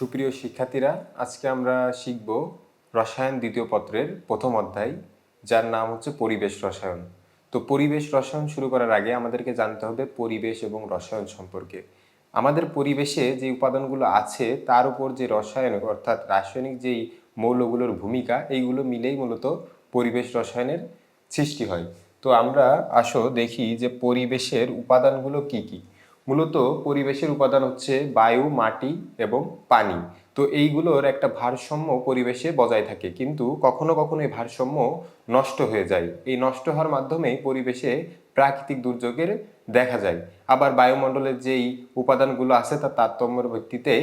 সুপ্রিয় শিক্ষার্থীরা, আজকে আমরা শিখব রসায়ন দ্বিতীয় পত্রের প্রথম অধ্যায়, যার নাম হচ্ছে পরিবেশ রসায়ন। তো পরিবেশ রসায়ন শুরু করার আগে আমাদেরকে জানতে হবে পরিবেশ এবং রসায়ন সম্পর্কে। আমাদের পরিবেশে যে উপাদানগুলো আছে, তার উপর যে রসায়ন, অর্থাৎ রাসায়নিক যেই মৌলগুলোর ভূমিকা, এইগুলো মিলেই মূলত পরিবেশ রসায়নের সৃষ্টি হয়। তো আমরা আসো দেখি যে পরিবেশের উপাদানগুলো কি কি। মূলত পরিবেশের উপাদান হচ্ছে বায়ু, মাটি এবং পানি। তো এইগুলোর একটা ভারসাম্য পরিবেশে বজায় থাকে। কিন্তু কখনো কখনো এই ভারসাম্য নষ্ট হয়ে যায়। এই নষ্ট হওয়ার মাধ্যমে পরিবেশে প্রাকৃতিক দুর্যোগের দেখা যায়। আবার বায়ুমণ্ডলের যেই উপাদানগুলো আছে, তার তারতম্যের ভিত্তিতে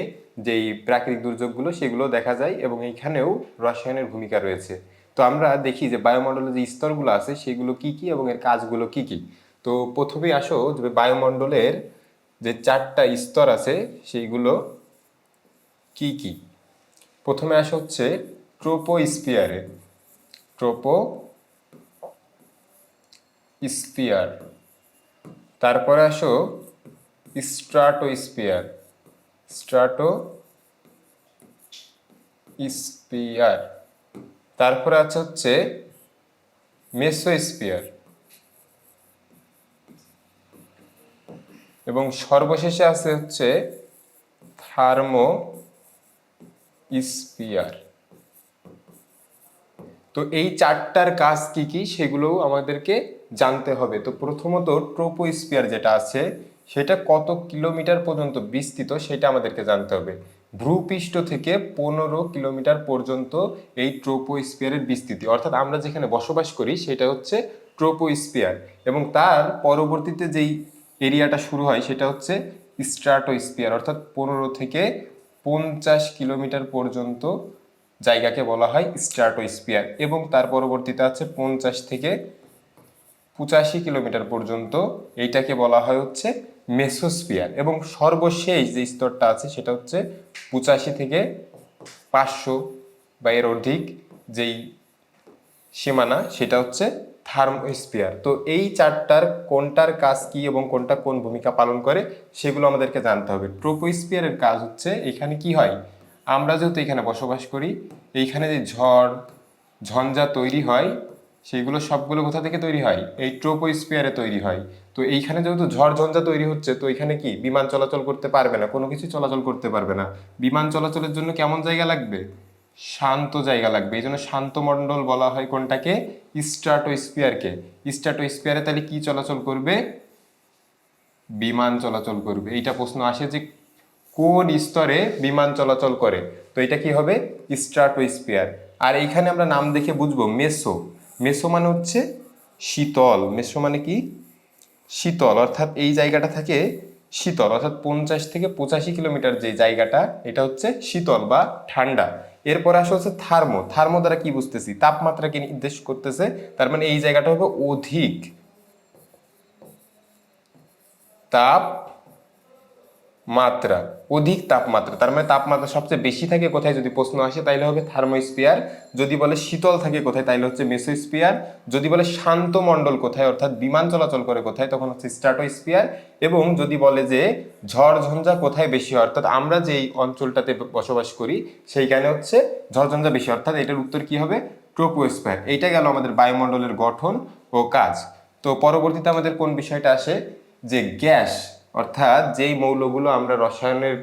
যেই প্রাকৃতিক দুর্যোগগুলো, সেগুলো দেখা যায় এবং এইখানেও রসায়নের ভূমিকা রয়েছে। তো আমরা দেখি যে বায়ুমণ্ডলের যে স্তরগুলো আছে, সেগুলো কি কি এবং এর কাজগুলো কি কি? তো প্রথমেই আসো যে বায়ুমণ্ডলের যে চারটা স্তর আছে, সেইগুলো কি কি? প্রথমে আসা হচ্ছে ট্রোপোস্পিয়ারে ট্রোপো স্পিয়ার তারপরে আসো স্ট্রাটোস্পিয়ার স্ট্রাটো স্পিয়ার তারপরে আছে হচ্ছে মেসোস্পিয়ার এবং সর্বশেষে আছে হচ্ছে থার্মো স্পিয়ার তো এই চারটার কাজ কি কি সেগুলো আমাদেরকে জানতে হবে। তো প্রথমত ট্রোপোস্পিয়ার যেটা আছে, সেটা কত কিলোমিটার পর্যন্ত বিস্তৃত সেটা আমাদেরকে জানতে হবে। ভ্রূপৃষ্ঠ থেকে পনেরো কিলোমিটার পর্যন্ত এই ট্রোপোস্পিয়ারের বিস্তৃতি। অর্থাৎ আমরা যেখানে বসবাস করি সেটা হচ্ছে ট্রোপোস্পিয়ার এবং তার পরবর্তীতে যেই এরিয়াটা শুরু হয় সেটা হচ্ছে স্ট্রাটোস্পিয়ার অর্থাৎ পনেরো থেকে পঞ্চাশ কিলোমিটার পর্যন্ত জায়গাকে বলা হয় স্ট্রাটোস্পিয়ার এবং তার পরবর্তীতে আছে পঞ্চাশ থেকে পঁচাশি কিলোমিটার পর্যন্ত এইটাকে বলা হয় হচ্ছে মেসোস্পিয়ার এবং সর্বশেষ যে স্তরটা আছে সেটা হচ্ছে পঁচাশি থেকে পাঁচশো বা এর অধিক যেই সীমানা সেটা হচ্ছে থার্মোস্পিয়ার তো এই চারটার কোনটার কাজ কি এবং কোনটা কোন ভূমিকা পালন করে সেগুলো আমাদেরকে জানতে হবে। ট্রোপোস্পিয়ারের কাজ হচ্ছে এখানে কি হয়? আমরা যেহেতু এখানে বসবাস করি, এইখানে যে ঝড়, ঝঞ্ঝা তৈরি হয় সেইগুলো সবগুলো কোথা থেকে তৈরি হয়? এই ট্রোপোস্পিয়ারে তৈরি হয়। তো এইখানে যেহেতু ঝড়, ঝঞ্ঝা তৈরি হচ্ছে, তো এখানে কি? বিমান চলাচল করতে পারবে না, কোনো কিছু চলাচল করতে পারবে না। বিমান চলাচলের জন্য কেমন জায়গা লাগবে? শান্ত জায়গা লাগবে। এই জন্য শান্ত মণ্ডল বলা হয় কোনটাকে? স্ট্রাটোস্পিয়ারকে স্ট্রাটোস্পিয়ারে তাহলে কি চলাচল করবে? বিমান চলাচল করবে। এইটা প্রশ্ন আসে যে কোন স্তরে বিমান চলাচল করে? তো এটা কি হবে? স্ট্রাটোস্পিয়ার আর এইখানে আমরা নাম দেখে বুঝব, মেসো। মেসো মানে হচ্ছে শীতল। মেসো মানে কি? শীতল। অর্থাৎ এই জায়গাটা থাকে শীতল। অর্থাৎ পঞ্চাশ থেকে পঁচাশি কিলোমিটার যে জায়গাটা, এটা হচ্ছে শীতল বা ঠান্ডা। এরপর আসে হচ্ছে থার্মো। থার্মো দ্বারা কি বুঝতেছি? তাপমাত্রাকে নির্দেশ করতেছে? তার মানে এই জায়গাটা হবে অধিক তাপ মাত্রা, অধিক তাপমাত্রা। তার মানে তাপমাত্রা সবচেয়ে বেশি থাকে কোথায় যদি প্রশ্ন আসে, তাইলে হবে থার্মোস্পিয়ার যদি বলে শীতল থাকে কোথায়, তাইলে হচ্ছে মেসোস্পিয়ার যদি বলে শান্ত মণ্ডল কোথায়, অর্থাৎ বিমান চলাচল করে কোথায়, তখন হচ্ছে স্ট্রাটোস্পিয়ার এবং যদি বলে যে ঝড় ঝঞ্ঝা কোথায় বেশি হয়, অর্থাৎ আমরা যেই অঞ্চলটাতে বসবাস করি, সেইখানে হচ্ছে ঝড় ঝঞ্ঝা বেশি অর্থাৎ এটার উত্তর কি হবে? ট্রোপোস্পিয়ার এইটা গেল আমাদের বায়ুমণ্ডলের গঠন ও কাজ। তো পরবর্তীতে আমাদের কোন বিষয়টা আসে? যে গ্যাস। অর্থাৎ যেই মৌলগুলো আমরা রসায়নের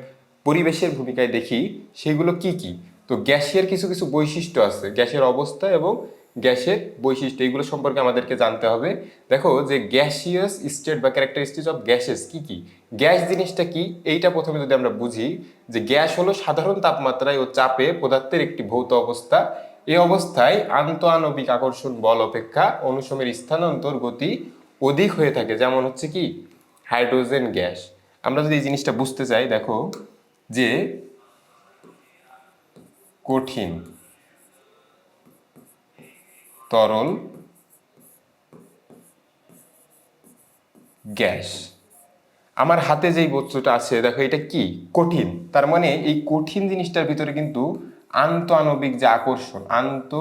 পরিবেশের ভূমিকায় দেখি, সেগুলো কি কি? তো গ্যাসের কিছু কিছু বৈশিষ্ট্য আছে, গ্যাসের অবস্থা এবং গ্যাসের বৈশিষ্ট্য, এগুলো সম্পর্কে আমাদেরকে জানতে হবে। দেখো যে গ্যাসিয়াস স্টেট বা ক্যারেক্টারিস্টিক্স অফ গ্যাসেস কি কি? গ্যাস জিনিসটা কি? এইটা প্রথমে যদি আমরা বুঝি যে গ্যাস হলো সাধারণ তাপমাত্রায় ও চাপে পদার্থের একটি ভৌত অবস্থা। এই অবস্থায় আন্তঃআণবিক আকর্ষণ বল অপেক্ষা অনুসমের স্থানান্তর গতি অধিক হয়ে থাকে। যেমন হচ্ছে কি? Hydrogen gas. আমরা যদি এই জিনিসটা বুঝতে চাই, দেখো, যে কঠিন, তরল গ্যাস। আমার হাতে যেই বস্তুটা আছে, দেখো, এটা কি? কঠিন। তার মানে এই কঠিন জিনিসটার ভিতরে কিন্তু আন্ত আণবিক যে আকর্ষণ আন্ত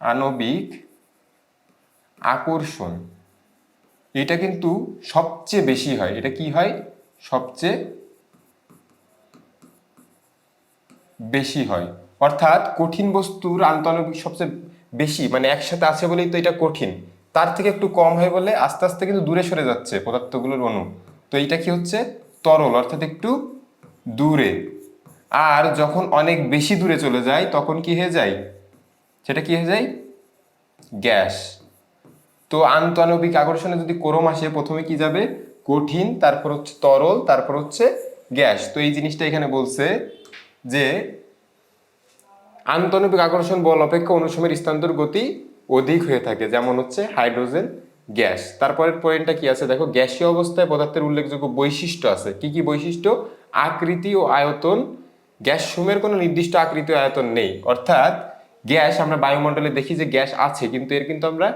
আণবিক আকর্ষণ এটা কিন্তু সবচেয়ে বেশি হয়। এটা কি হয়? সবচেয়ে বেশি হয়। অর্থাৎ কঠিন বস্তুর আন্তঃনবিক সবচেয়ে বেশি মানে একসাথে আছে বলেই তো এটা কঠিন। তার থেকে একটু কম হয় বলে আস্তে আস্তে কিন্তু দূরে সরে যাচ্ছে পদার্থগুলোর অণু। তো এইটা কি হচ্ছে? তরল, অর্থাৎ একটু দূরে। আর যখন অনেক বেশি দূরে চলে যায়, তখন কি হয়ে যায়? সেটা কি হয়ে যায়? গ্যাস। তো আন্তঃনবিক আকর্ষণে যদি ক্রম আসে, প্রথমে কি যাবে? কঠিন, তারপর হচ্ছে তরল, তারপর হচ্ছে গ্যাস। তো এই জিনিসটা এখানে বলছে যে আন্তঃনবিক আকর্ষণ বল অপেক্ষা অনুসময়ের স্থানান্তর গতি অধিক হয়ে থাকে, যেমন হচ্ছে হাইড্রোজেন গ্যাস। তারপরের পয়েন্টটা কি আছে? দেখো, গ্যাসীয় অবস্থায় পদার্থের উল্লেখযোগ্য বৈশিষ্ট্য আছে। কি কি বৈশিষ্ট্য? আকৃতি ও আয়তন। গ্যাস সমূহের কোনো নির্দিষ্ট আকৃতি ও আয়তন নেই। অর্থাৎ গ্যাস, আমরা বায়ুমণ্ডলে দেখি যে গ্যাস আছে, কিন্তু এর কিন্তু আমরা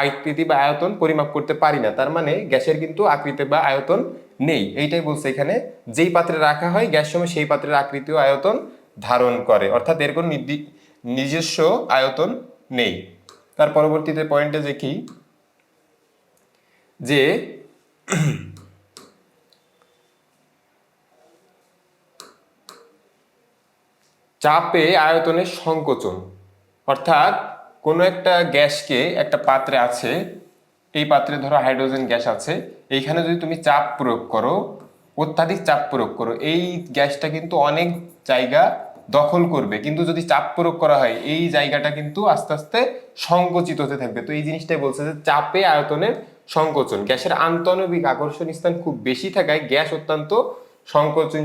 আকৃতি বা আয়তন পরিমাপ করতে পারি না। তার মানে গ্যাসের কিন্তু আকৃতি বা আয়তন নেই। এইটাই বলছে এখানে, যেই পাত্রে রাখা হয় গ্যাস সময় সেই পাত্রের আকৃতি ও আয়তন ধারণ করে। অর্থাৎ এর কোনো নিজস্ব আয়তন নেই। তার পরবর্তীতে পয়েন্টে দেখি যে চাপে আয়তনের সংকোচন। অর্থাৎ কোনো একটা গ্যাসকে একটা পাত্রে আছে, এই পাত্রে ধরো হাইড্রোজেন গ্যাস আছে, এইখানে যদি তুমি চাপ প্রয়োগ করো, অত্যাধিক চাপ প্রয়োগ করো, এই গ্যাসটা কিন্তু অনেক জায়গা দখল করবে। কিন্তু যদি চাপ প্রয়োগ করা হয়, এই জায়গাটা কিন্তু আস্তে আস্তে সংকুচিত হতে থাকবে। তো এই জিনিসটাই বলছে যে চাপে আয়তনের সংকোচন, গ্যাসের আন্তঃনবিক আকর্ষণ স্থান খুব বেশি থাকায় গ্যাস অত্যন্ত সংকোচন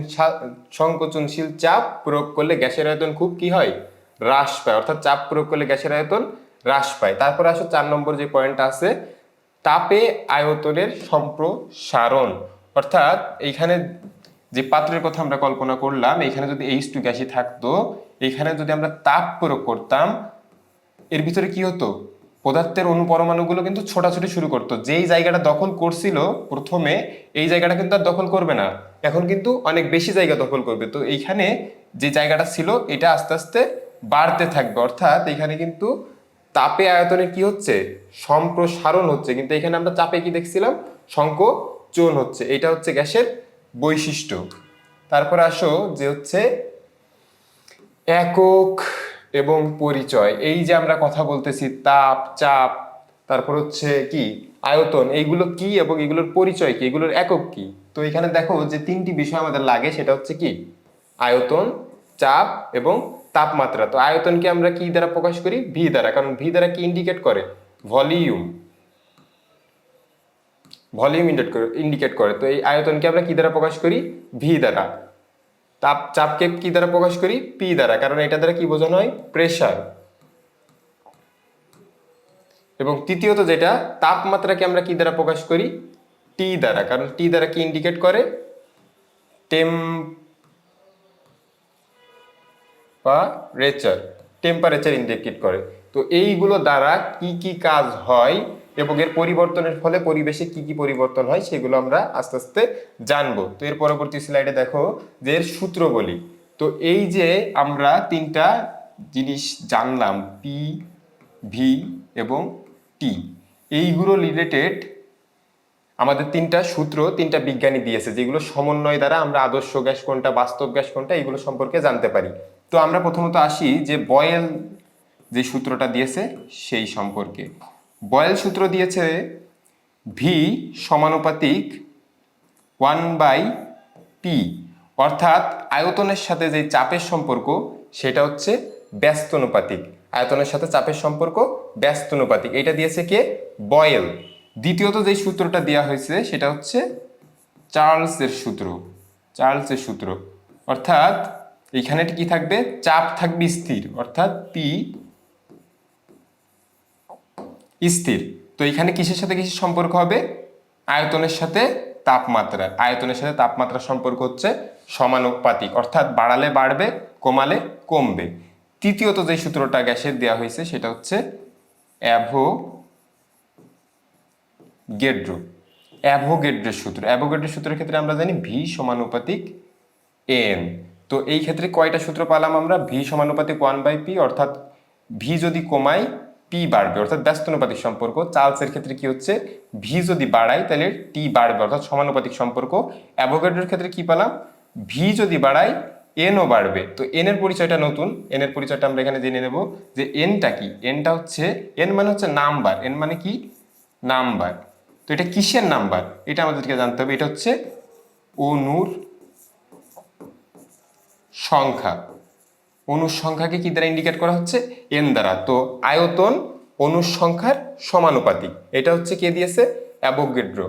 সংকোচনশীল চাপ প্রয়োগ করলে গ্যাসের আয়তন খুব কি হয়? হ্রাস পায়, অর্থাৎ চাপ প্রয়োগ করলে গ্যাসের আয়তন হ্রাস পায়। তারপরে আসো চার নম্বর যে পয়েন্ট আছে, তাপে আয়তনের সম্প্রসারণ। অর্থাৎ এইখানে যে পাত্রের কথা আমরা কল্পনা করলাম এখানে যদি এইচ টু গ্যাসই থাকতো এখানে যদি আমরা তাপ প্রয়োগ করতাম, এর ভিতরে কি হতো? পদার্থের অণু পরমাণুগুলো কিন্তু ছোটাছুটি শুরু করতো। যেই জায়গাটা দখল করছিল প্রথমে, এই জায়গাটা কিন্তু আর দখল করবে না। এখন কিন্তু অনেক বেশি জায়গা দখল করবে। তো এইখানে যে জায়গাটা ছিল, এটা আস্তে আস্তে বাড়তে থাকবে। অর্থাৎ এখানে কিন্তু তাপে আয়তনে কি হচ্ছে? সম্প্রসারণ হচ্ছে। কিন্তু এখানে আমরা চাপে কি দেখছিলাম? সংকোচন হচ্ছে। এটা হচ্ছে গ্যাসের বৈশিষ্ট্য। তারপর আসো যে হচ্ছে একক এবং পরিচয়। এই যে আমরা কথা বলতেছি, তাপ, চাপ, তারপর হচ্ছে কি? আয়তন। এইগুলো কি এবং এগুলোর পরিচয় কি? এগুলোর একক কি? তো এখানে দেখো যে তিনটি বিষয় আমাদের লাগে। সেটা হচ্ছে কি? আয়তন, চাপ এবং তাপমাত্রা। তো আয়তনকে আমরা কি দ্বারা প্রকাশ করি? ভি দ্বারা। কারণ ভি দ্বারা কি ইন্ডিকেট করে? ভলিউম ভলিউম ইন্ডিকেট করে ইন্ডিকেট করে। তো এই আয়তনকে আমরা কি দ্বারা প্রকাশ করি? ভি দ্বারা। তাপ চাপকে কি দ্বারা প্রকাশ করি? পি দ্বারা। কারণ এটা দ্বারা কি বোঝানো হয়? প্রেশার এবং তৃতীয়ত যেটা, তাপমাত্রাকে আমরা কি দ্বারা প্রকাশ করি? টি দ্বারা। কারণ টি দ্বারা কি ইন্ডিকেট করে? টেম্পারেচার টেম্পারেচার ইন্ডিকেট করে। তো এইগুলো দ্বারা কি কি কাজ হয় এবং এর পরিবর্তনের ফলে পরিবেশে কি কি পরিবর্তন হয় সেগুলো আমরা আস্তে আস্তে জানব। তো এর পরবর্তী স্লাইডে দেখো যে এর সূত্র বলি। তো এই যে আমরা তিনটা জিনিস জানলাম পি ভি এবং টি এইগুলো রিলেটেড আমাদের তিনটা সূত্র, তিনটা বিজ্ঞানী দিয়েছে, যেগুলো সমন্বয় দ্বারা আমরা আদর্শ গ্যাস কোনটা, বাস্তব গ্যাস কোনটা, এগুলো সম্পর্কে জানতে পারি। তো আমরা প্রথমত আসি যে বয়েল যে সূত্রটা দিয়েছে সেই সম্পর্কে। বয়েল সূত্র দিয়েছে ভি সমানুপাতিক ওয়ান বাই পি অর্থাৎ আয়তনের সাথে যে চাপের সম্পর্ক, সেটা হচ্ছে ব্যস্তানুপাতিক। আয়তনের সাথে চাপের সম্পর্ক, ব্যস্তানুপাতিক। এটা দিয়েছে কে? বয়েল। দ্বিতীয়ত যে সূত্রটা দেওয়া হয়েছে, সেটা হচ্ছে চার্লসের সূত্র। চার্লসের সূত্র। অর্থাৎ এখানে কি থাকবে? চাপ থাকবে স্থির, অর্থাৎ পি স্থির। তো এখানে কিসের সাথে কিসের সম্পর্ক হবে? আয়তনের সাথে তাপমাত্রা। আয়তনের সাথে তাপমাত্রার সম্পর্ক হচ্ছে সমানুপাতিক, অর্থাৎ বাড়ালে বাড়বে, কমালে কমবে। তৃতীয়ত যে সূত্রটা গ্যাসের দেওয়া হয়েছে, সেটা হচ্ছে অ্যাভো গেড্রো অ্যাভোগেড্রের সূত্র। অ্যাভোগেড্রের সূত্রের ক্ষেত্রে আমরা জানি ভি সমানুপাতিক এন তো এই ক্ষেত্রে কয়টা সূত্র পালাম আমরা? ভি সমানুপাতিক ওয়ান বাই পি অর্থাৎ ভি যদি কমাই পি বাড়বে, অর্থাৎ ব্যস্তানুপাতিক সম্পর্ক। চার্লসের ক্ষেত্রে কি হচ্ছে? ভি যদি বাড়াই তাহলে টি বাড়বে, অর্থাৎ সমানুপাতিক সম্পর্ক। অ্যাভোগেড্রোর ক্ষেত্রে কি পালাম? ভি যদি বাড়াই এনও বাড়বে। তো এন এর পরিচয়টা নতুন। এন এর পরিচয়টা আমরা এখানে জেনে নেব যে এনটা কি? এনটা হচ্ছে এন মানে হচ্ছে নাম্বার। এন মানে কি? নাম্বার। তো এটা কিসের নাম্বার? এটা আমাদেরকে জানতে হবে। এটা হচ্ছে অনুর সংখ্যা। অনুর সংখ্যাকে কি দ্বারা ইন্ডিকেট করা হচ্ছে? এন দ্বারা। তো আয়তন অনুর সংখ্যার সমানুপাতিক। এটা হচ্ছে কে দিয়েছে? অ্যাভোগেড্রো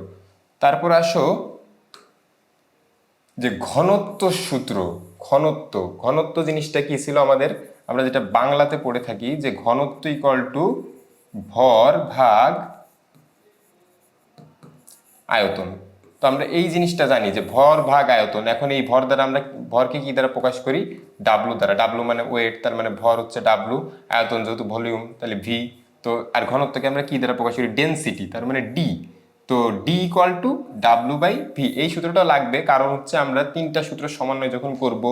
তারপর আসো, যে ঘনত্ব সূত্র, ঘনত্ব। ঘনত্ব জিনিসটা কি ছিল আমাদের? আমরা যেটা বাংলাতে পড়ে থাকি যে ঘনত্ব ইকুয়াল টু ভর ভাগ আয়তন। তো আমরা এই জিনিসটা জানি যে ভর ভাগ আয়তন। এখন এই ভর দ্বারা আমরা ভরকে কি দ্বারা প্রকাশ করি? ডাব্লু দ্বারা। ডাব্লু মানে ওয়েট তার মানে ভর হচ্ছে ডাব্লু আয়তন যেহেতু ভলিউম তাহলে ভি তো আর ঘনত্বকে আমরা কি দ্বারা প্রকাশ করি? ডেন্সিটি তার মানে ডি তো D equal to W by V এই সূত্রটা লাগবে, কারণ হচ্ছে আমরা তিনটা সূত্র সমন্বয় যখন করব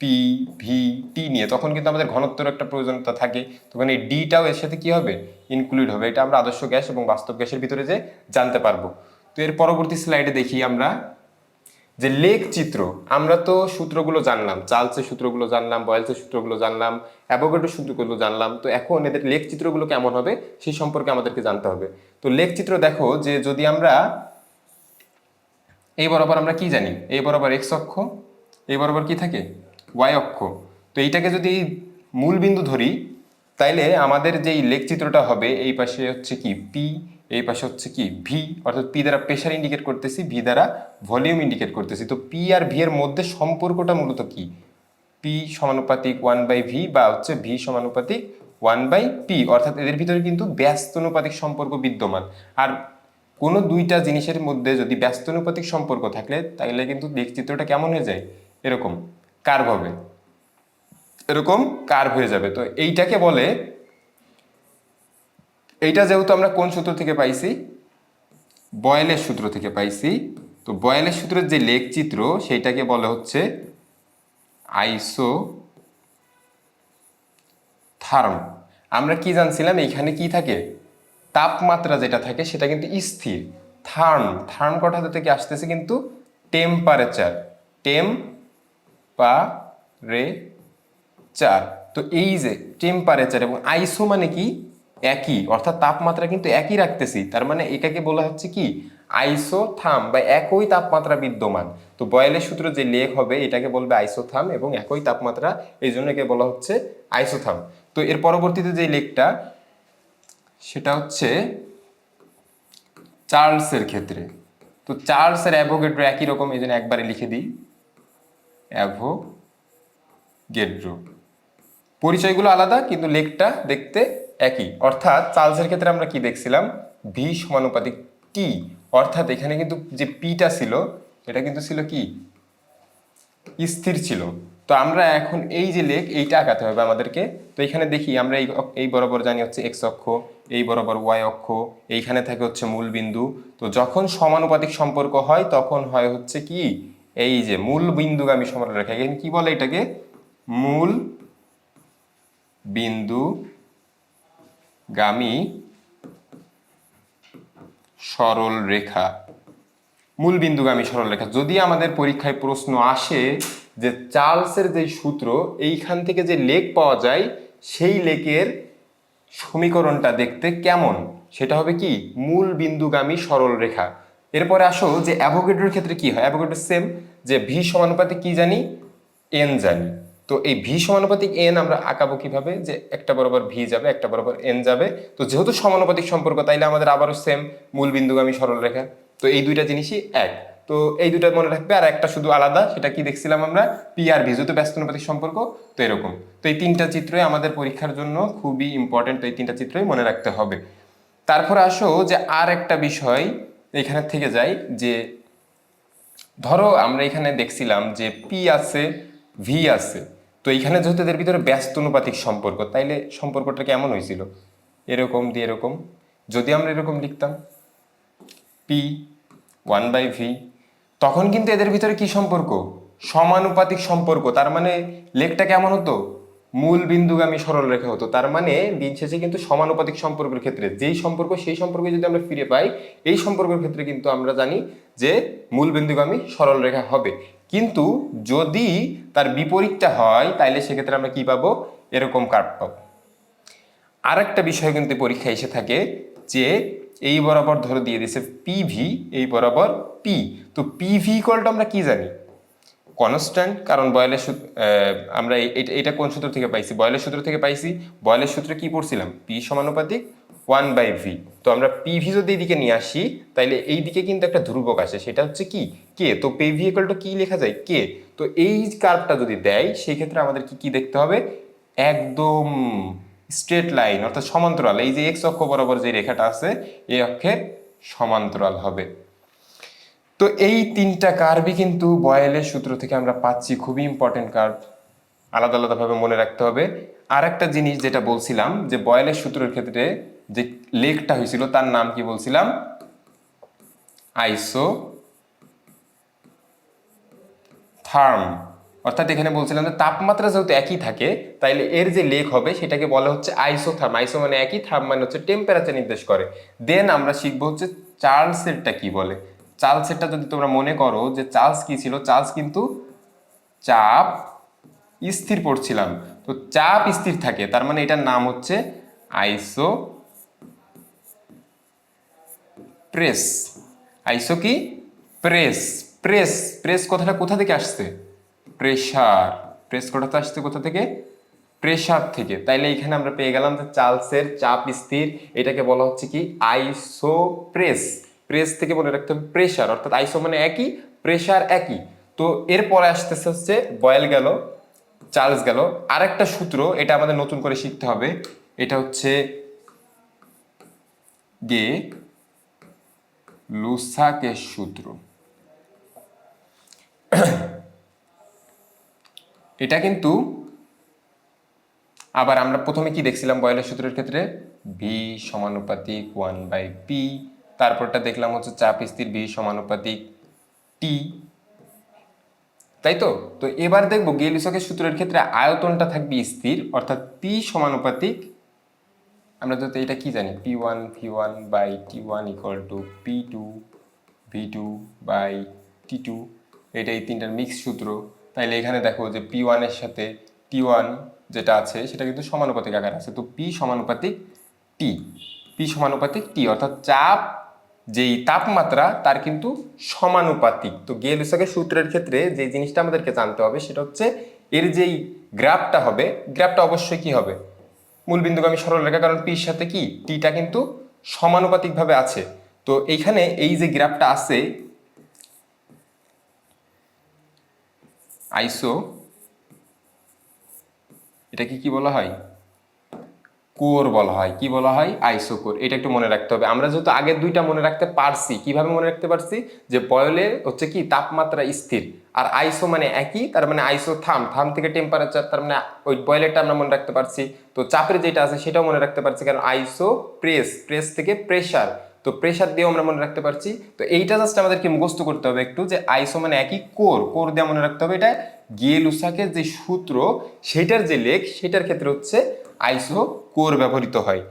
পি ভি টি নিয়ে, তখন কিন্তু আমাদের ঘনত্বের একটা প্রয়োজনীয়তা থাকে। তখন এই ডিটাও এর সাথে কি হবে? ইনক্লুড হবে। এটা আমরা আদর্শ গ্যাস এবং বাস্তব গ্যাসের ভিতরে যে জানতে পারব। তো এর পরবর্তী স্লাইডে দেখি আমরা যে লেখ চিত্র। আমরা তো সূত্রগুলো জানলাম চার্লসের সূত্রগুলো জানলাম বয়েলসের সূত্রগুলো জানলাম অ্যাভোগাড্রোর সূত্রগুলো জানলাম। তো এখন এদের লেখ চিত্রগুলো কেমন হবে সেই সম্পর্কে আমাদেরকে জানতে হবে। তো লেখ চিত্র দেখো যে যদি আমরা এই বরাবর আমরা কি জানি? এই বরাবর এক্স অক্ষ, এই বরাবর কি থাকে? ওয়াই অক্ষ। তো এইটাকে যদি মূল বিন্দু ধরি, তাইলে আমাদের যেই লেখ চিত্রটা হবে, এই পাশে হচ্ছে কি? পি এই পাশে হচ্ছে কি? ভি অর্থাৎ পি দ্বারা প্রেশার ইন্ডিকেট করতেছি ভি দ্বারা ভলিউম ইন্ডিকেট করতেছি। তো পি আর ভি এর মধ্যে সম্পর্কটা মূলত কি? পি সমানুপাতিক ওয়ান বাই ভি বা হচ্ছে ভি সমানুপাতিক ওয়ান বাই পি অর্থাৎ এদের ভিতরে কিন্তু ব্যস্তানুপাতিক সম্পর্ক বিদ্যমান। আর কোনো দুইটা জিনিসের মধ্যে যদি ব্যস্তানুপাতিক সম্পর্ক থাকলে তাহলে কিন্তু চিত্রটা কেমন হয়ে যায়? এরকম কার্ভ হবে। এরকম কার্ভ হয়ে যাবে। তো এইটাকে বলে এইটা যেহেতু আমরা কোন সূত্র থেকে পাইছি? বয়েলের সূত্র থেকে পাইছি। তো বয়েলের সূত্রের যে লেখ চিত্র সেইটাকে বলে হচ্ছে আইসো থার্ম আমরা কি জানছিলাম, এখানে কি থাকে? তাপমাত্রা যেটা থাকে, সেটা কিন্তু স্থির। থার্ম থার্ম কথা থেকে আসতেছে কিন্তু টেম্পারেচার টেম পা রে চার তো এই যে টেম্পারেচার এবং আইসো মানে কি? একই, অর্থাৎ তাপমাত্রা কিন্তু একই রাখতেছি। তার মানে এটাকে বলা হচ্ছে কি? আইসোথাম বা একই তাপমাত্রা বিদ্যমান। তো বয়েলের সূত্র যে লেখ হবে, এটাকে বলবে আইসোথাম এবং একই তাপমাত্রা এই জন্য একে বলা হচ্ছে আইসোথাম। তো এর পরবর্তীতে যে লেখটা, সেটা হচ্ছে চার্লসের ক্ষেত্রে। তো চার্লসের অ্যাভোগেড্রো একই রকম, এই জন্য একবারে লিখে দিই। অ্যাভো গেড্রো পরিচয়গুলো আলাদা, কিন্তু লেখটা দেখতে একই। অর্থাৎ চার্লসের ক্ষেত্রে আমরা কি দেখছিলাম? ভি সমানুপাতিক টি অর্থাৎ এখানে কিন্তু যে পিটা ছিল, এটা কিন্তু ছিল কি? স্থির ছিল। তো আমরা এখন এই যে লেখ, এইটা আঁকাতে হবে আমাদেরকে। তো এখানে দেখি, আমরা এই এই বরাবর জানি হচ্ছে এক্স অক্ষ, এই বরাবর ওয়াই অক্ষ, এইখানে থাকে হচ্ছে মূল বিন্দু। তো যখন সমানুপাতিক সম্পর্ক হয়, তখন হয় হচ্ছে কি? এই যে মূল বিন্দুগামী সমানরেখা এখানে কি বলে এটাকে? মূল বিন্দু গামী, সরল রেখা মূল বিন্দুগামী সরলরেখা যদি আমাদের পরীক্ষায় প্রশ্ন আসে যে চার্লসের যে সূত্র, এইখান থেকে যে লেখ পাওয়া যায়, সেই লেকের সমীকরণটা দেখতে কেমন? সেটা হবে কি? মূল বিন্দুগামী সরল রেখা। এরপরে আসো যে অ্যাভোগেড্রোর ক্ষেত্রে কি হয়? অ্যাভোগেড্রো সেম, যে ভি সমানুপাতিক কি জানি? এন জানি। তো এই ভি সমানুপাতিক এন আমরা আঁকাবো কীভাবে? যে একটা বরাবর ভি যাবে, একটা বরাবর এন যাবে। তো যেহেতু সমানুপাতিক সম্পর্ক, তাইলে আমাদের আবারও সেম মূল বিন্দুগামী সরল রেখা। তো এই দুইটা জিনিসই এক। তো এই দুইটা মনে রাখবে, আর একটা শুধু আলাদা, সেটা কি দেখছিলাম আমরা? পি আর ভি যেহেতু ব্যস্তানুপাতিক সম্পর্ক, তো এরকম। তো এই তিনটা চিত্রই আমাদের পরীক্ষার জন্য খুবই ইম্পর্টেন্ট তো এই তিনটা চিত্রই মনে রাখতে হবে। তারপর আসো যে আর একটা বিষয় এখানে থেকে যাই, যে ধরো আমরা এখানে দেখছিলাম যে পি আছে ভি আছে। তো এইখানে যেহেতু এদের ভিতরে ব্যস্ত অনুপাতিক সম্পর্ক, তাইলে সম্পর্কটা কেমন হয়েছিল এরকম দিয়ে এরকম। যদি আমরা এরকম লিখতাম পি ওয়ান বাই ভি তখন কিন্তু এদের ভিতরে কি সম্পর্ক? সমানুপাতিক সম্পর্ক। তার মানে লেখটা কেমন হতো? মূল বিন্দুগামী সরল রেখা হতো। তার মানে দিন শেষে কিন্তু সমানুপাতিক সম্পর্কের ক্ষেত্রে যেই সম্পর্ক, সেই সম্পর্কে যদি আমরা ফিরে পাই, এই সম্পর্কের ক্ষেত্রে কিন্তু আমরা জানি যে মূল বিন্দুগামী সরল রেখা হবে। কিন্তু যদি তার বিপরীতটা হয়, তাইলে সেক্ষেত্রে আমরা কি পাবো? এরকম কার্ভ পাবো। আর একটা বিষয় কিন্তু পরীক্ষা এসে থাকে যে এই বরাবর ধরে দিয়ে দিছে পিভি এই বরাবর পি তো পিভি ইকুয়ালটা আমরা কি জানি? কনস্ট্যান্ট কারণ বয়েলের সূত্র আমরা এটা- কোন সূত্র থেকে পাইছি? বয়েলের সূত্র থেকে পাইছি। বয়েলের সূত্রে কি পড়ছিলাম? পি সমানুপাতিক ওয়ান বাই ভি তো আমরা পিভি যদি এইদিকে নিয়ে আসি, তাইলে এই দিকে কিন্তু একটা ধ্রুবক আসে সেটা হচ্ছে কি? কে? তো পিভি ইকুয়ালটা কি লেখা যায়? কে? তো এই কার্ভটা যদি দেয়, সেই ক্ষেত্রে আমাদের কি কি দেখতে হবে? একদম স্ট্রেট লাইন অর্থাৎ সমান্তরাল। এই যে এক্স অক্ষ বরাবর যে রেখাটা আছে, এই অক্ষের সমান্তরাল হবে। তো এই তিনটা কার্ভই কিন্তু বয়েলের সূত্র থেকে আমরা পাচ্ছি খুবই ইম্পর্টেন্ট কার্ভ আলাদা আলাদাভাবে মনে রাখতে হবে। আর একটা জিনিস যেটা বলছিলাম, যে বয়েলের সূত্রের ক্ষেত্রে যে লেখটা হয়েছিল, তার নাম কি বলছিলাম? আইসো থার্ম অর্থাৎ এখানে বলছিলাম যে তাপমাত্রা যেহেতু একই থাকে, তাইলে এর যে লেক হবে সেটাকে বলা হচ্ছে আইসোথার্ম আইসো মানে একই থার্ম মানে হচ্ছে টেম্পারেচার নির্দেশ করে। দেন আমরা শিখব হচ্ছে চার্লসেরটা কি বলে। চার্লসেরটা যদি তোমরা মনে করো যে চার্লস কি ছিল চার্লস কিন্তু চাপ স্থির পড়ছিলাম। তো চাপ স্থির থাকে, তার মানে এটার নাম হচ্ছে আইসো প্রেস আইসো কি? প্রেস প্রেস প্রেস কথাটা কোথা থেকে আসছে? প্রেসার। প্রেস কথাটা আসছে কোথা থেকে? প্রেসার থেকে। তাইলে এখানে আমরা পেয়ে গেলাম যে চার্লসের চাপ স্থির, এটাকে বলা হচ্ছে কি? আইসো প্রেস প্রেস থেকে মনে রাখতে হবে প্রেসার, অর্থাৎ আইসো মানে একই, প্রেসার একই। তো এরপরে আসতেছে হচ্ছে বয়েল গেল, চার্লস গেল। আরেকটা সূত্র, এটা আমাদের নতুন করে শিখতে হবে। এটা হচ্ছে গে লুসাকের সূত্র। এটা কিন্তু আবার আমরা প্রথমে কি দেখছিলাম বয়লের সূত্রের ক্ষেত্রে? ভি সমানুপাতিক ওয়ান বাই পি তারপরটা দেখলাম হচ্ছে চাপ স্থির ভি সমানুপাতিক টি তাই তো? তো এবার দেখব গেলিসকের সূত্রের ক্ষেত্রে আয়তনটা থাকবে স্থির, অর্থাৎ পি সমানুপাতিক, আমরা তো এটা কি জানি? P one V one by T one equal to P two V two by T two এটা এই তিনটার মিক্স সূত্র। তাইলে এখানে দেখো যে পি ওয়ানের সাথে টি ওয়ান যেটা আছে, সেটা কিন্তু সমানুপাতিক আকার আছে। তো পি সমানুপাতিক টি পি সমানুপাতিক টি অর্থাৎ চাপ যেই তাপমাত্রা, তার কিন্তু সমানুপাতিক। তো গেলুসাকের সূত্রের ক্ষেত্রে যে জিনিসটা আমাদেরকে জানতে হবে, সেটা হচ্ছে এর যেই গ্রাফটা হবে, গ্রাফটা অবশ্যই কি হবে? মূলবিন্দুগামী সরলরেখা কারণ পির সাথে কি? টিটা কিন্তু সমানুপাতিকভাবে আছে। তো এইখানে এই যে গ্রাফটা আছে আইসো, এটাকে কি বলা হয়? কোর বলা হয়। কি বলা হয়? আইসো কোর এটা একটু মনে রাখতে হবে। আমরা যেহেতু আগের দুইটা মনে রাখতে পারছি, কীভাবে মনে রাখতে পারছি? যে বয়লে হচ্ছে কি? তাপমাত্রা স্থির। আর আইসো মানে একই, তার মানে আইসো থাম। থাম থেকে টেম্পারেচার তার মানে ওই বয়লেরটা আমরা মনে রাখতে পারছি। তো চাপের যেটা আছে সেটাও মনে রাখতে পারছি, কারণ আইসো প্রেস প্রেস থেকে প্রেসার তো প্রেসার দিয়েও আমরা মনে রাখতে পারছি। তো এইটা জাস্ট আমাদেরকে মুখস্থ করতে হবে একটু যে আইসো মানে একই কোর কোর দিয়ে মনে রাখতে হবে এটা গিয়েলুসাকের যে সূত্র, সেটার যে লেখ সেটার ক্ষেত্রে হচ্ছে আইসো কোর ব্যবহৃত হয়।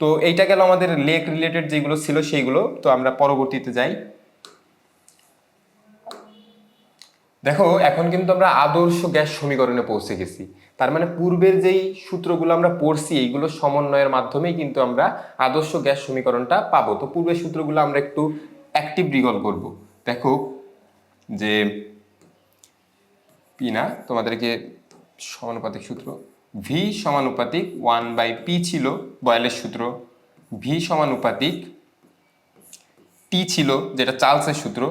তো এইটা গেল আমাদের লেক রিলেটেড যেগুলো ছিল সেইগুলো, তো আমরা পরবর্তীতে যাই। দেখো, এখন কিন্তু আমরা আদর্শ গ্যাস সমীকরণে পৌঁছে গেছি। তার মানে পূর্বের যেই সূত্রগুলো আমরা পড়ছি, এইগুলো সমন্বয়ের মাধ্যমেই কিন্তু আমরা আদর্শ গ্যাস সমীকরণটা পাবো। তো পূর্বের সূত্রগুলো আমরা একটু অ্যাক্টিভ রিকল করব। দেখো যে পি না, তোমাদেরকে সমানুপাতিক সূত্র। ভি সমানুপাতিক ওয়ান বাই পি ছিল বয়েলের সূত্র। ভি সমানুপাতিক টি ছিল যেটা চার্লসের সূত্র।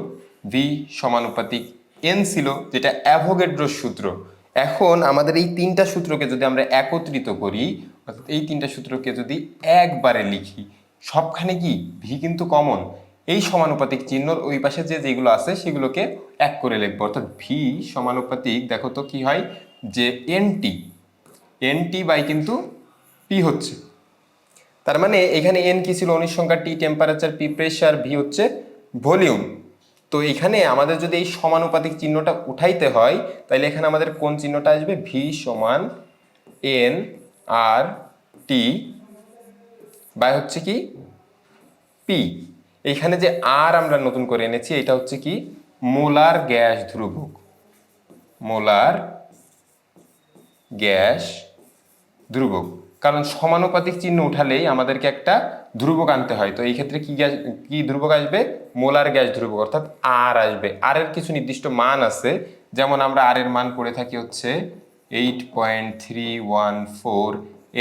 ভি সমানুপাতিক এন ছিল যেটা অ্যাভোগেড্রোর সূত্র। এখন আমাদের এই তিনটা সূত্রকে যদি আমরা একত্রিত করি, অর্থাৎ এই তিনটা সূত্রকে যদি একবারে লিখি, সবখানে কি? ভি কিন্তু কমন। এই সমানুপাতিক চিহ্নর ওই পাশে যে যেগুলো আছে সেগুলোকে এক করে লিখব। অর্থাৎ ভি সমানুপাতিক, দেখো তো কি হয়? যে N T N T by কিন্তু পি হচ্ছে। তার মানে এখানে এন কি ছিল? অনুসংখ্যা T temperature P pressure V হচ্ছে ভলিউম। তো এখানে আমাদের যদি এই সমানুপাতিক চিহ্নটা উঠাইতে হয় তাহলে এখানে আমাদের কোন চিহ্নটা আসবে? ভি সমান এন আর টি বা হচ্ছে কি? পি এইখানে যে আর আমরা নতুন করে এনেছি, এটা হচ্ছে কি? মোলার গ্যাস ধ্রুবক। মোলার গ্যাস ধ্রুবক। কারণ সমানুপাতিক চিহ্ন উঠালেই আমাদেরকে একটা ধ্রুবক আনতে হয়। তো এই ক্ষেত্রে কি গ্যাস, কি ধ্রুবক আসবে? মোলার গ্যাস ধ্রুবক, অর্থাৎ আর আসবে। আর এর কিছু নির্দিষ্ট মান আছে। যেমন আমরা আর এর মান করে থাকি হচ্ছে eight point three one four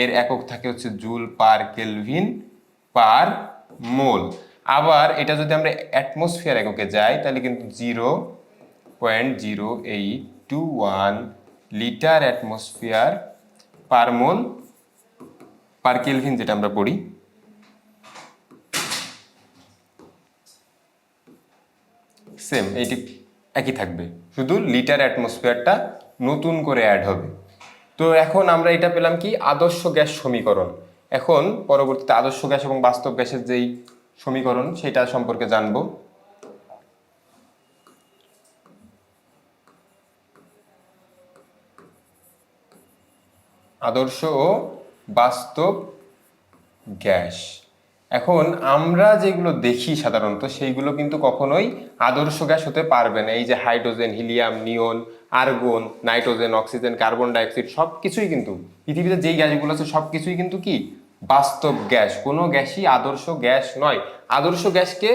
এর একক থাকে হচ্ছে joule per kelvin per mole. আবার এটা যদি আমরা অ্যাটমসফিয়ার এককে যাই, তাহলে কিন্তু zero point zero eight two one litre atmosphere per mole per kelvin যেটা আমরা পড়ি। সেম এইটি একই থাকবে। শুধু লিটার অ্যাটমসফিয়ারটা নতুন করে অ্যাড হবে। তো এখন আমরা এটা পেলাম কি? আদর্শ গ্যাস সমীকরণ। এখন পরবর্তীতে আদর্শ গ্যাস এবং বাস্তব গ্যাসের যেই সমীকরণ, সেটা সম্পর্কে জানব। আদর্শ ও বাস্তব গ্যাস। এখন আমরা যেগুলো দেখি সাধারণত, সেইগুলো কিন্তু কখনোই আদর্শ গ্যাস হতে পারবে না। এই যে hydrogen, helium, neon, argon, nitrogen, oxygen, carbon dioxide সব কিছুই কিন্তু পৃথিবীতে যেই গ্যাসগুলো আছে সব কিছুই কিন্তু কি? বাস্তব গ্যাস। কোনো গ্যাসই আদর্শ গ্যাস নয়। আদর্শ গ্যাসকে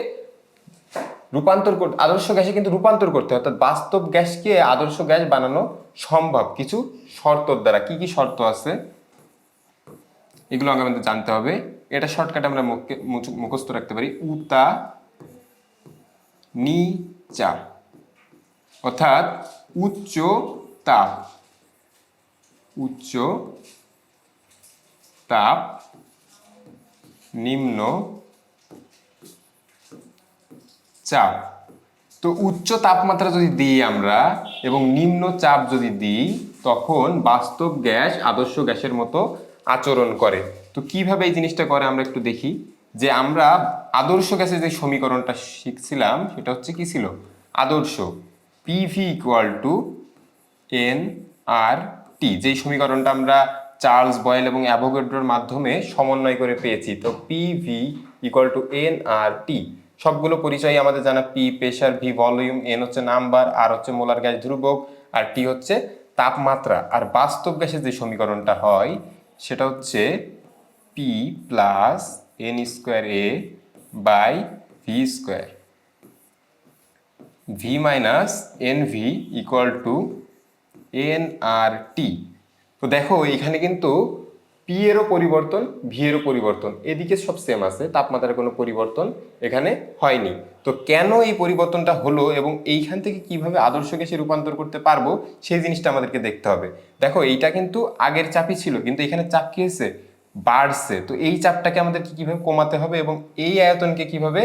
রূপান্তর করতে আদর্শ গ্যাসে কিন্তু রূপান্তর করতে হয়। অর্থাৎ বাস্তব গ্যাসকে আদর্শ গ্যাস বানানো সম্ভব। কিছু শর্তর দ্বারা। কি কি শর্ত আছে? এগুলো আমাদের জানতে হবে। এটা শর্টকাট আমরা মুখস্থ রাখতে পারি। উতা নিচা অর্থাৎ উচ্চ তাপ। উচ্চ তাপ নিম্ন চাপ। তো উচ্চ তাপমাত্রা যদি দিই আমরা এবং নিম্ন চাপ যদি দিই, তখন বাস্তব গ্যাস আদর্শ গ্যাসের মতো আচরণ করে। তো কীভাবে এই জিনিসটা করে আমরা একটু দেখি। যে আমরা আদর্শ গ্যাসের যে সমীকরণটা শিখছিলাম, সেটা হচ্ছে কি ছিল? আদর্শ PV equal to N R T যেই সমীকরণটা আমরা চার্লস বয়েল এবং অ্যাভোগাড্রোর মাধ্যমে সমন্বয় করে পেয়েছি, তো P V equal to N R T সবগুলো পরিচয় আমাদের জানা P pressure V volume N হচ্ছে নাম্বার আর হচ্ছে মোলার গ্যাস ধ্রুবক, আর টি হচ্ছে তাপমাত্রা। আর বাস্তব গ্যাসের যে সমীকরণটা হয় সেটা হচ্ছে P plus N square A by V square V minus N V equal to N R T তো দেখো, এখানে কিন্তু পি এরও পরিবর্তন ভি এরও পরিবর্তন, এদিকে সব সেম আছে, তাপমাত্রার কোনো পরিবর্তন এখানে হয়নি। তো কেন এই পরিবর্তনটা হলো এবং এইখান থেকে কীভাবে আদর্শ গ্যাসে রূপান্তর করতে পারব, সেই জিনিসটা আমাদেরকে দেখতে হবে। দেখো, এইটা কিন্তু আগের চাপই ছিল, কিন্তু এখানে চাপ কি হয়েছে? বাড়ছে। তো এই চাপটাকে আমাদেরকে কীভাবে কমাতে হবে এবং এই আয়তনকে কীভাবে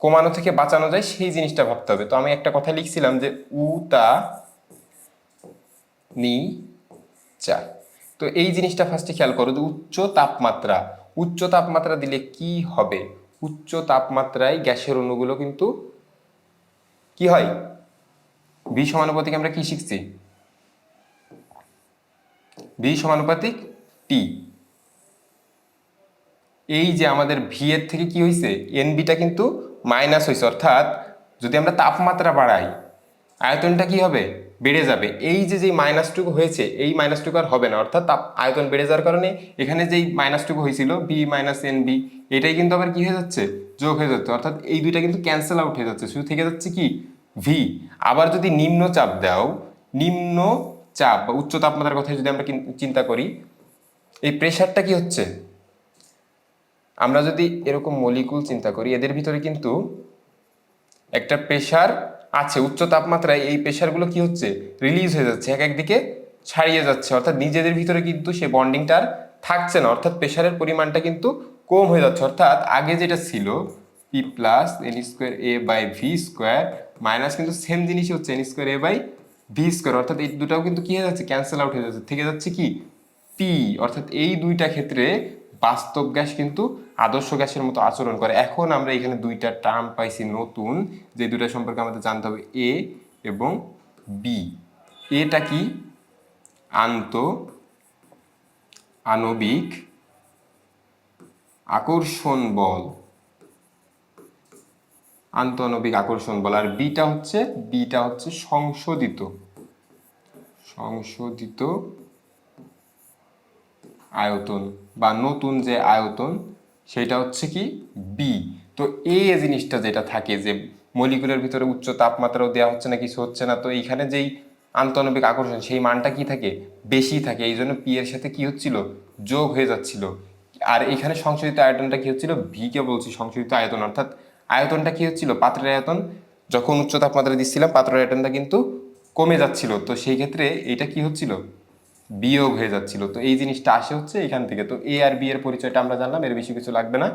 কমানো থেকে বাঁচানো যায়, সেই জিনিসটা ভাবতে হবে। তো আমি একটা কথা লিখছিলাম যে উতা নি চা। তো এই জিনিসটা ফার্স্টে খেয়াল করো যে উচ্চ তাপমাত্রা উচ্চ তাপমাত্রা দিলে কি হবে? উচ্চ তাপমাত্রায় গ্যাসের অণুগুলো কিন্তু কি হয়? বি সমানুপাতিক আমরা কি শিখছি? বি সমানুপাতিক টি এই যে আমাদের ভি এর থেকে কি হয়েছে এনবিটা কিন্তু মাইনাস হয়েছে অর্থাৎ যদি আমরা তাপমাত্রা বাড়াই, আয়তনটা কি হবে? বেড়ে যাবে। এই যে যেই মাইনাসটুকু হয়েছে, এই মাইনাসটুকু আর হবে না। অর্থাৎ তাপ আয়তন বেড়ে যাওয়ার কারণে এখানে যেই মাইনাসটুকু হয়েছিল বি মাইনাস এন বি এটাই কিন্তু আবার কি হয়ে যাচ্ছে? যোগ হয়ে যাচ্ছে। অর্থাৎ এই দুইটা কিন্তু ক্যান্সেল আউট হয়ে যাচ্ছে। শুধু থেকে যাচ্ছে কি? ভি আবার যদি নিম্ন চাপ দাও, নিম্ন চাপ বা উচ্চ তাপমাত্রার কথা যদি আমরা চিন্তা করি, এই প্রেশারটা কি হচ্ছে? আমরা যদি এরকম মলিকুল চিন্তা করি, এদের ভিতরে কিন্তু একটা প্রেশার আছে, উচ্চ তাপমাত্রায় এই প্রেশারগুলো কি হচ্ছে? রিলিজ হয়ে যাচ্ছে এক একদিকে ছাড়িয়ে যাচ্ছে। অর্থাৎ নিজেদের ভিতরে কিন্তু সে বন্ডিংটা আর থাকছে না। অর্থাৎ প্রেশারের পরিমাণটা কিন্তু কম হয়ে যাচ্ছে। অর্থাৎ আগে যেটা ছিল P plus N square A by V square minus কিন্তু সেম জিনিসই হচ্ছে N square A by V square অর্থাৎ এই দুটাও কিন্তু কি হয়ে যাচ্ছে? ক্যান্সেল আউট হয়ে যাচ্ছে। থেকে যাচ্ছে কি? পি অর্থাৎ এই দুইটা ক্ষেত্রে বাস্তব গ্যাস কিন্তু আদর্শ গ্যাসের মতো আচরণ করে। এখন আমরা এখানে দুইটা টার্ম পাইছি নতুন, যে দুইটা সম্পর্কে আমাদের জানতে হবে এ এবং বি এটা কি? আন্ত, আণবিক, আকর্ষণ বল। আন্তঃআণবিক আকর্ষণ বল। আর বিটা হচ্ছে বিটা হচ্ছে সংশোধিত। সংশোধিত আয়তন বা নতুন যে আয়তন, সেটা হচ্ছে কি? বি তো এই জিনিসটা যেটা থাকে যে মলিকুলের ভিতরে উচ্চ তাপমাত্রাও দেওয়া হচ্ছে না, কিছু হচ্ছে না, তো এইখানে যেই আন্তনবিক আকর্ষণ, সেই মানটা কি থাকে? বেশি থাকে। এই জন্য পি এর সাথে কি হচ্ছিল? যোগ হয়ে যাচ্ছিল। আর এখানে সংশোধিত আয়তনটা কি হচ্ছিল? ভি কে বলছি, সংশোধিত আয়তন। অর্থাৎ আয়তনটা কি হচ্ছিল? পাত্রের আয়তন। যখন উচ্চ তাপমাত্রা দিচ্ছিলাম, পাত্রের আয়তনটা কিন্তু কমে যাচ্ছিল। তো সেই ক্ষেত্রে এটা কি হচ্ছিল? বিয়োগ হয়ে যাচ্ছিল। তো এই জিনিসটা আসে হচ্ছে এখান থেকে। তো এ আর বি এর পরিচয়টা আমরা জানলাম, এর বেশি কিছু লাগবে না।